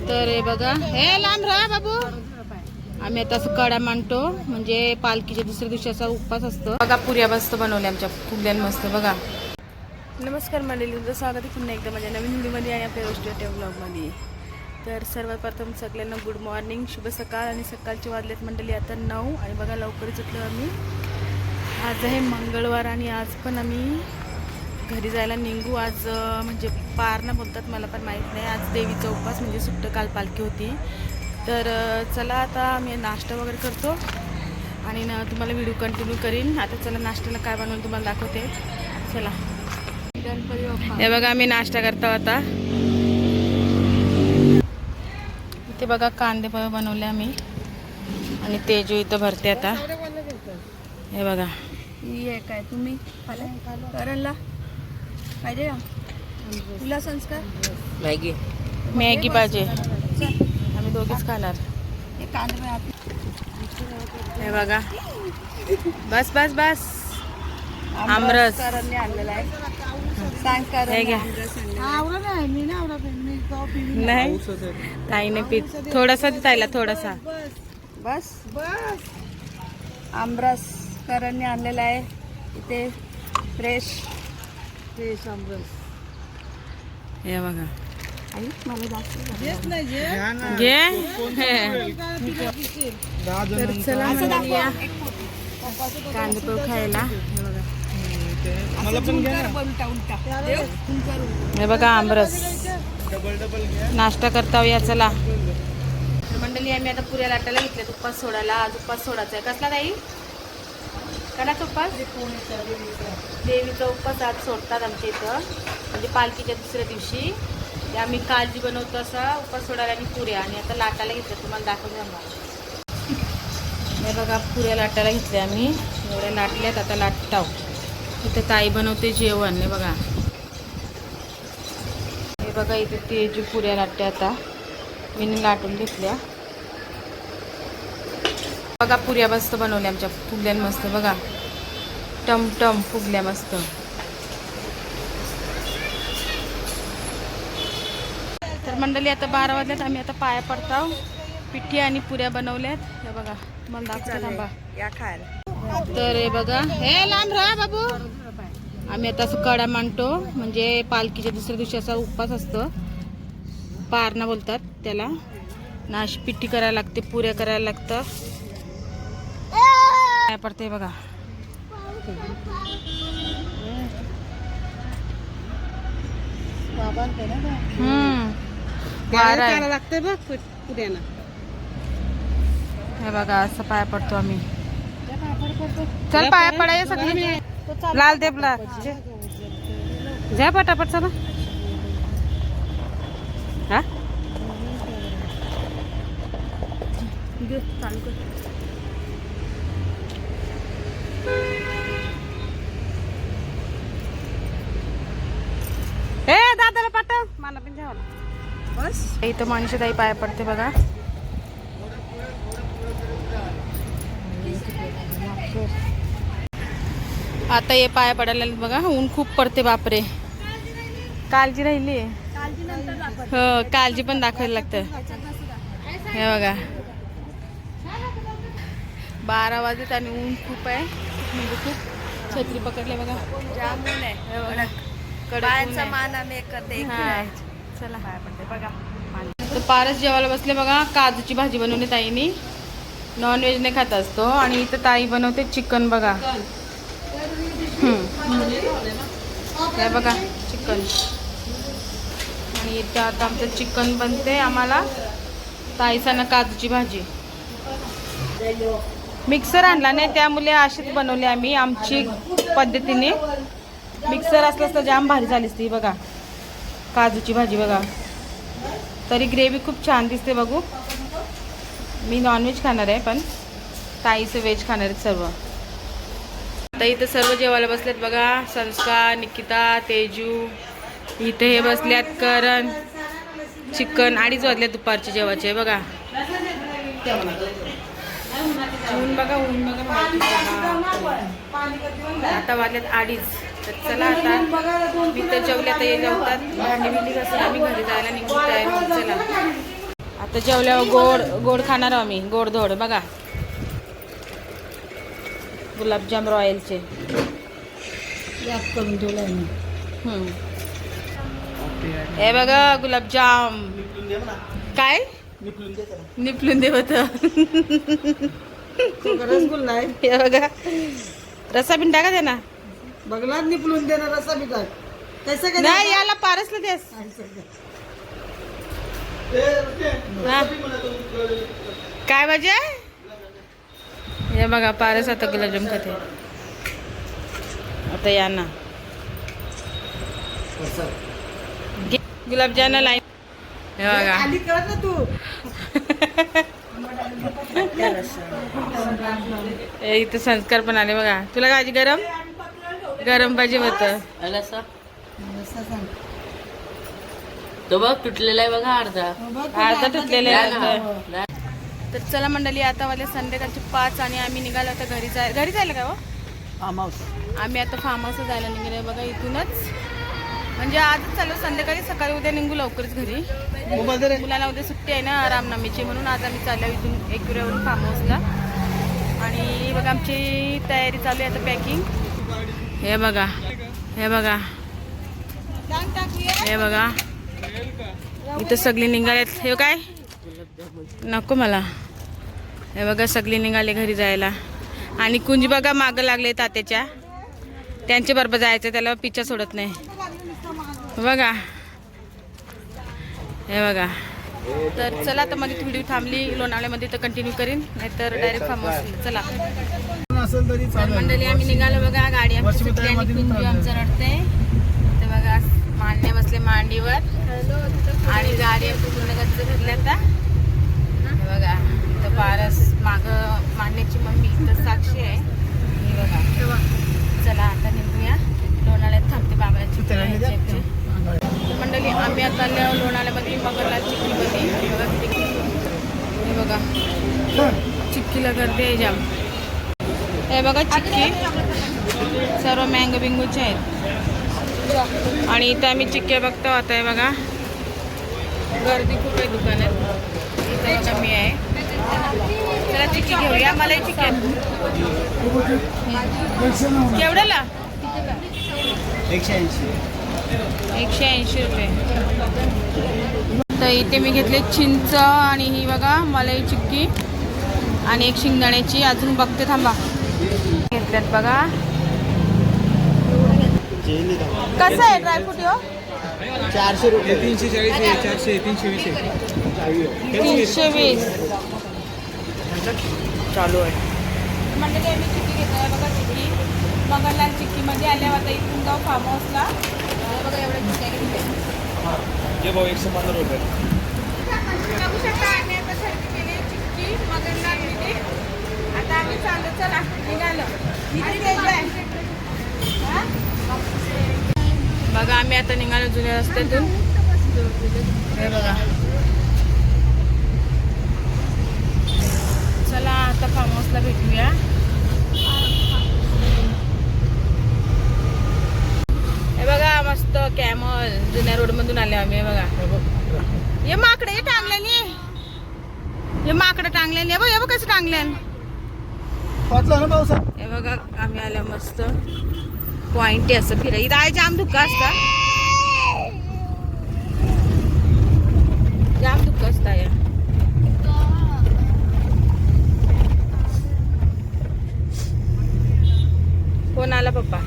तर हे बघा. हे लांब राहा बाबू. आम्ही आता असं कडा मांडतो. म्हणजे पालखीच्या दुसऱ्या दिवशी असा उपवास असतो. बघा पुऱ्या मस्त बनवल्या आमच्या. फुगल्यान मस्त बघा. नमस्कार मंडळी तुमचं स्वागत आहे पुन्हा एकदा माझ्या नवीन व्हिडिओमध्ये आणि आपल्या रोस्टर ब्लॉगमध्ये तर सर्वप्रथम सगळ्यांना गुड मॉर्निंग शुभ सकाळ आणि सकाळचे वाजलेत मंडळी आता नऊ. आणि बघा लवकरच उठलो आम्ही. आज आहे मंगळवार आणि आज पण आम्ही घरी जायला निघू आज म्हणजे म्हणजे पारणा बोलतात मला पण माहीत नाही. आज देवीचा उपवास म्हणजे सुट्ट काल पालखी होती. तर चला आता आम्ही नाश्ता वगैरे करतो आणि ना तुम्हाला व्हिडिओ कंटिन्यू करीन. आता चला नाश्त्याला काय बनवून तुम्हाला दाखवते. चला. हे बघा आम्ही नाश्ता करतो आता. इथे बघा कांदे पोहे बनवले आम्ही. आणि तेजू इथं भरते आता. हे बघा. काय तुम्ही पाहिजे? तुला संस्कार? मॅगी. मॅगी पाहिजे. आम्ही दोघीच खाणार. हे हे बघा. बस बस बस. आमरस. आणलेला करण हे. नाही ताईने पीत थोडासा ताईला थोडासा. बस. बस. आमरस करणने आणलेला आहे. इथे फ्रेश फ्रेश आमरस हे बघा. आई मला दाखव घे. तर चला मंडळी या. खायला. हे बघा. हे आमरस. नाश्ता करता या चला. तर मंडळी आम्ही आता पुऱ्या लाटायला घेतल्यात. उपवास सोडायला. आज उपवास सोडायचा आहे. कसला ताई? कणाचा उपवास देवीचा उपवास आज सोडतात आमच्या इथं. म्हणजे पालखीच्या दुसऱ्या दिवशी. ते आम्ही काळजी बनवतो असा उपवास सोडायला आणि पुऱ्या. आणि आता लाटायला घेतलं तुम्हाला दाखवून आम्हाला हे बघा पुऱ्या लाटायला घेतल्या आम्ही. एवढ्या लाटल्यात आता लाटताव. इथं ताई बनवते जेवण. हे बघा. हे बघा इथं ते जी पुऱ्या लाटल्या आता मी लाटून घेतल्या. बघा पुऱ्या मस्त बनवल्या आमच्या. फुगल्यान मस्त बघा. टम टम फुगल्या मस्त. तर मंडळी आता बारा वाजल्यात. आम्ही आता पाया पडताव. पिठी आणि पुऱ्या बनवल्यात. हे बघा तुम्हाला दाखवते थांबा. तर हे बघा हे लांब राहा बाबू. आम्ही आता असं कडा मांडतो. म्हणजे पालखीच्या दुसऱ्या दिवशी असा उपवास असतो. पारणा बोलतात त्याला. नाश पिठी करायला लागते पुऱ्या करायला लागतं काय पडते बघा. लागते बघ हे बघा असं पाया पडतो आम्ही. चल पाया पडाय सगळी लाल देपला जा. पटापट चला. हा? ए दादाला पाठव. मला पण जेवायला. बस. इथं ताई पाया पडते बघा. आता हे पाया पडायला बघा. ऊन खूप पडते बापरे. काळजी राहिली. हो काळजी पण दाखवायला लागतं. हे बघा. बारा वाजत आणि ऊन खूप आहे. म्हणजे खूप छत्री पकडले बघा. जामून आहे. हे कडक. मान आम्ही करते हा. चला. पाया पडते बघा. तर पारस जेवायला बसले बघा. काजूची भाजी बनवली ताईनी. नॉन व्हेज नाही खात असतो. आणि इथं ताई बनवते चिकन बघा. हम्म. हे बघा? चिकन. आणि इथं आता आमचं चिकन बनते आम्हाला. ताईसाना काजूची भाजी. मिक्सर आणला नाही त्यामुळे अशीच बनवली आम्ही आमची पद्धतीने. मिक्सर असलं तर जाम भारी झालीच ती बघा. काजूची भाजी बघा. तरी ग्रेव्ही खूप छान दिसते बघू. मी नॉनव्हेज खाणार आहे पण ताईचं व्हेज खाणार आहेत सर्व. आता इथं सर्व जेवायला बसलेत बघा. संस्कार निकिता तेजू. इथे हे बसल्यात करण चिकन अडीच वाजले दुपारचे जेवायचे बघा. ऊन बघा ऊन बघा आता वाजल्यात अडीच. तर चला आता. मी तर जेवले आता ये जेवतात. भांडी बिंडी कसं आम्ही घरी जायला निघून तयार. चला. आता जेवल्यावर गोड गोड खाणार आहोत आम्ही. गोड धोड बघा. गुलाबजाम रॉयलचे. करून हम्म. हे बघा गुलाबजाम. काय? निपलून दे होत. रसगुल्ला आहे हे बघा. रसा बिन टाका दे ना बघला निपलून देणार रसा बिटा कसं काय नाही याला पारसला देस हा. काय पाहिजे हे बघा पारस आता गुलाबजाम खाते. आता या ना. घे. गुलाबजाम लाईन हे बघा. आली कळत ना तू. हे इथं संस्कार पण आले बघा. तुला काळजी गरम? गरम पाहिजे होतं. तो बघ तुटलेला आहे बघा अर्धा. बघ, अर्धा तुटलेलं आहे. तर चला मंडळी आता वाले संध्याकाळचे पाच आणि आम्ही निघालो आता घरी जाय घरी जायला का हो? फार्म हाऊस आम्ही आता फार्म हाऊसला जायला निघालो बघा इथूनच. म्हणजे आजच चालू संध्याकाळी सकाळी उद्या निघू लवकरच घरी. मुलाला उद्या सुट्टी आहे ना रामनवमीची म्हणून आज आम्ही चाललो इथून एकविऱ्यावरून फार्म हाऊसला आणि बघा आमची तयारी चालू आहे आता पॅकिंग हे बघा हे बघा. हे बघा. इथं सगळी निघालेत हे काय? नको मला. हे बघा सगळी निघाले घरी जायला. आणि कुंज बघा मागं लागले तात्याच्या. त्यांच्या बरोबर जायचं त्याला पिच्छा सोडत नाही. बघा. हे बघा. तर चला तर मध्ये व्हिडिओ थांबली. लोणावळ्यामध्ये तर कंटिन्यू करीन. नाहीतर डायरेक्ट फार्म हाऊस चला तरी तर मंडळी आम्ही निघालो बघा. गाडी आमची सुटली आणि आमचं रडते तर बघा मांडणे बसले मांडीवर. आणि गाडी आमची पूर्ण गच्च भरली आता. हे बघा इथं पारस माग मांडण्याची मम्मी इथं साक्षी आहे. हे बघा. चला आता निघूया. लोणावळ्यात थांबते बाबाची तर मंडळी आम्ही आता आलो लोणावळ्यामध्ये मगरला चिक्कीमध्ये बघा हे बघा चिक्कीला गर्दी आहे जाम हे बघा चिक्की. सर्व मँगो बिंगूचे आहेत. आणि इथं आम्ही चिक्के बघतो आता हे बघा. गर्दी खूप आहे दुकानात. इथं बघा मी आहे. चला चिक्की घेऊया मलाही चिक्की आहे. केवढ्याला? एकशे ऐंशी. एकशे ऐंशी रुपये. तर इथे मी घेतले चिंच आणि ही बघा मलाई चिक्की आणि एक शेंगदाण्याची. अजून बघते थांबा. घेतल्यात बघा. कसं आहे ड्रायफ्रूट हो चारशे रुपये. तीनशे चाळीस आहे चारशे तीनशे वीस आहे. तीनशे वीस. चालू आहे. म्हणजे आम्ही चिक्की घेतो आहे बघा चिक्की. मगरलाल चिक्कीमध्ये आल्या आता इथून जाऊ फार्म हाऊसला हे एवढं चिक्क्या घेतल्या भाऊ एकशे पंधरा रुपये. बघू शकता आम्ही आता खरेदी केली चिक्की आता आम्ही चाललो चला निघालो. आहे. बघा आम्ही आता निघालो जुन्या रस्त्यातून. हे बघा. चला आता फार्म हाऊसला भेटूया हे बघा मस्त कॅमल जुन्या रोड मधून आले आम्ही बघा. हे माकडे हे टांगल्याने. हे माकडं टांगल्याने. हे बघ हे बघ कसं पावसा हे बघा आम्ही आल्या मस्त. पॉइंट असं फिराय इथं आहे जाम धुका असता. जाम धुका असता या फोन आला पप्पा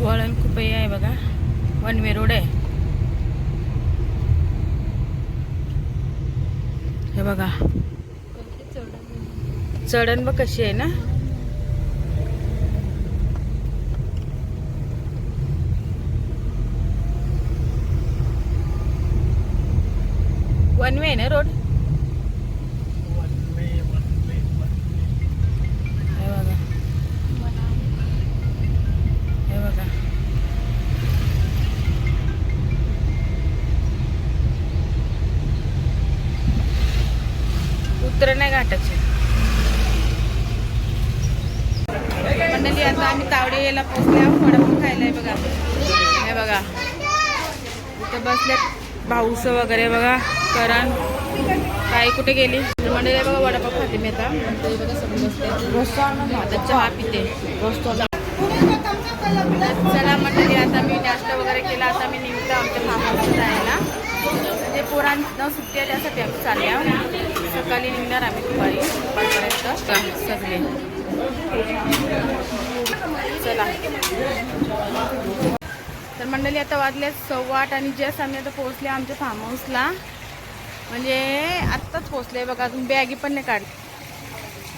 वळण खूप हे आहे बघा. वन वे रोड आहे. हे बघा. चढण बघ कशी आहे ना? वन वे आहे ना रोड उतर नाही घाटाचे. मंडळी आता आम्ही तावडे यायला पोचल्या वडापाव खायला आहे बघा. हे बघा. इथं बसल्यात भाऊस वगैरे बघा करण. काही कुठे गेली? मंडळी बघा वडापाव खाते मी आता. बघा बसते आता चहा पिते. चला मंडळी आता मी नाश्ता वगैरे केला. आता मी निमित्त आमच्या फार्महाऊसला जायला. म्हणजे पोरांना सुट्टी आहे त्यासाठी आम्ही चालल्या सकाळी निघणार आम्ही दुपारी दुपारपर्यंत. सगळे. चला. तर मंडळी आता वाजले सव्वा आठ आणि जस्ट आम्ही आता पोहोचले आमच्या फार्म हाऊसला म्हणजे आत्ताच पोहोचले बघा अजून बॅगी पण नाही काढली.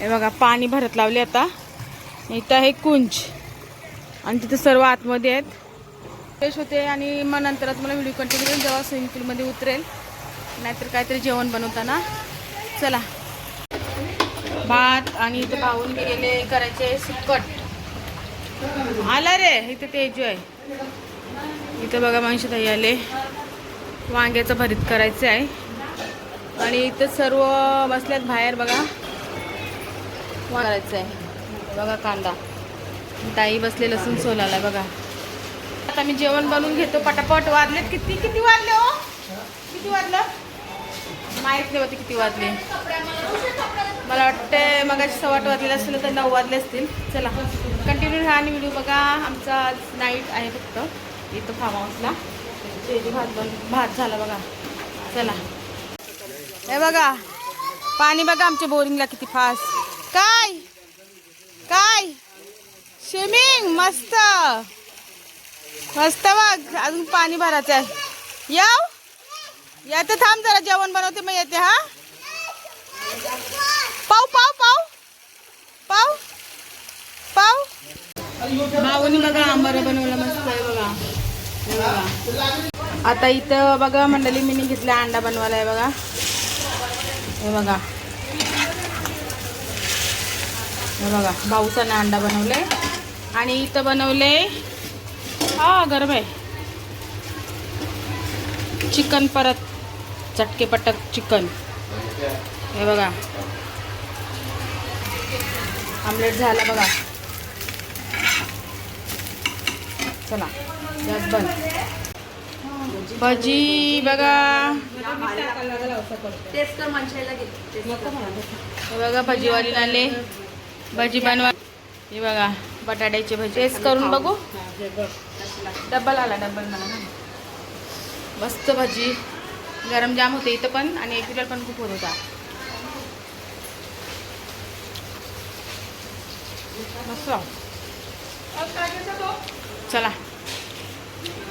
हे बघा पाणी भरत लावले आता. इथं आहे कुंज. आणि तिथं सर्व आतमध्ये आहेत. फ्रेश होते आणि मग नंतरच मला व्हिडिओ कंटिन्यू करेल जेव्हा स्विमिंग पूलमध्ये उतरेल. नाहीतर काहीतरी जेवण बनवताना. चला. भात आणि इथं भाऊन गेले करायचे सुकट. आला रे इथं तेजू आहे. इथं बघा माणशी ताई आले. वांग्याचं भरीत करायचं आहे. आणि इथं सर्व बसल्यात बाहेर बघा. करायचं आहे. बघा कांदा. ताई बसले लसूण सोलाला बघा. आता मी जेवण बनवून घेतो पटापट. वाजलेत किती? किती वाजले हो? किती वाजलं? माहीत नाही होते किती वाजले. मला वाटते मग सव्वाट वाजलेले असतील तर नऊ वाजले असतील. चला कंटिन्यू राहा आणि व्हिडिओ बघा. आमचा आज नाईट आहे फक्त. इथं फार्म हाऊसला ते भात बन भात झाला बघा. चला. हे बघा. पाणी बघा आमच्या बोरिंगला किती फास्ट काय? काय? स्विमिंग मस्त. मस्त बघ. अजून पाणी भरायचं आहे याव येते थांब जरा जेवण बनवते मग येते हा? पाव पाव पाव पाव पाव भाऊनी बघा आंबारा बनवला मस्त आहे बघा. बघा. आता इथं बघा मंडळी मी घेतला अंडा बनवायला आहे बघा. हे बघा. हे बघा भाऊसाने अंडा बनवले. आणि इथं बनवले हा गरम आहे. चिकन परत. चटके पटक चिकन. हे बघा. आमलेट झाला बघा. चला गॅस बंद. भजी बघा. हे बघा भजीवाली आले. भजी बनवा. हे बघा बटाट्याची भजी. टेस्ट करून बघू. डब्बल आला डब्बल मला. मस्त भजी. गरम जाम होते इथं पण आणि एक पण खूप होत होता. मस्त. चला.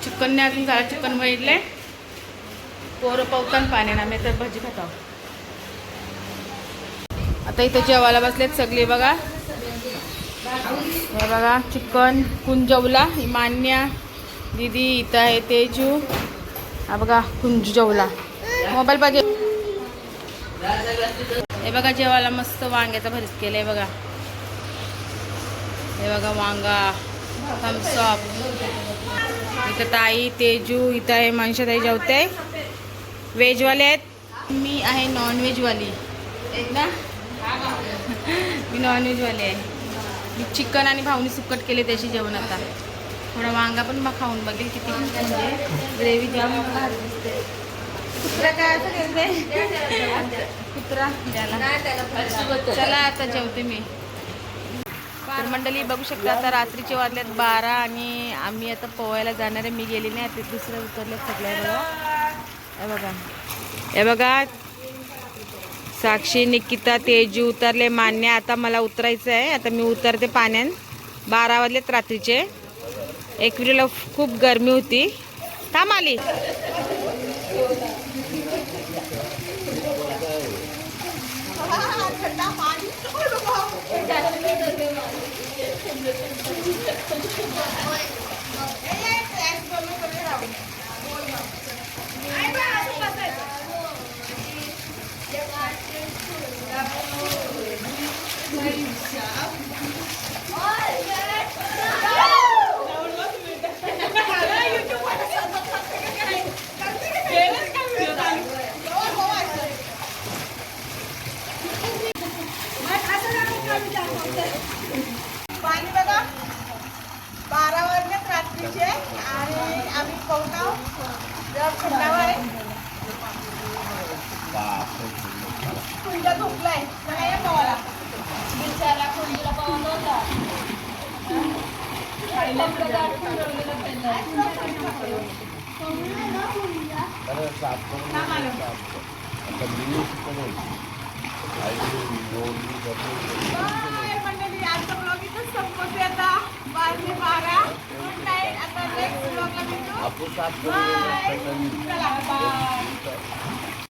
चिकनने अजून झाला चिकन वळले पोरं पवतान ना मी तर भजी खातो. आता इथं जेवायला बसलेत सगळे बघा. हे बघा चिकन कुंजवला मान्या दीदी इथं आहे तेजू. हा बघा कुंजू जेवला मोबाईल पाहिजे हे. बघा जेवायला मस्त वांग्याचा भरीत केलंय बघा. हे बघा वांगा. थम्सअप इथं ताई तेजू इथं आहे मनशा ताई जेवते व्हेजवाले आहेत? मी आहे नॉनव्हेजवाली ना? मी नॉनव्हेजवाली आहे. मी चिकन आणि भाऊनी सुकट केले त्याची जेवण आता. थोडा वांगा पण मग खाऊन बघेल किती म्हणजे ग्रेव्ही जाम दिसते कुत्रा काय असं करते? कुत्रा त्याला चला आता जेवते मी. तर मंडळी बघू शकता आता रात्रीचे वाजल्यात बारा आणि आम्ही आता पोहायला जाणार आहे. मी गेली नाही आता दुसऱ्या उतरल्यात सगळ्या बघा हे बघा. हे बघा. साक्षी निकिता तेजू उतरले. मान्य आता मला उतरायचं आहे आता मी उतरते पाण्यान बारा वाजलेत रात्रीचे. एकविरीला खूप गरमी होती. थांब आली. पाणी बघा बारा वाजल्यात रात्रीचे नाव आहे कुंजा झोपलाय काय आहे पवाला बिचारा कुंजीला पवा नव्हता मंडळी आजचा ब्लॉग इथं संपवते आता बारने बारा. Good night. आता नेक्स्ट ब्लॉगला भेटू. बाय चला बाय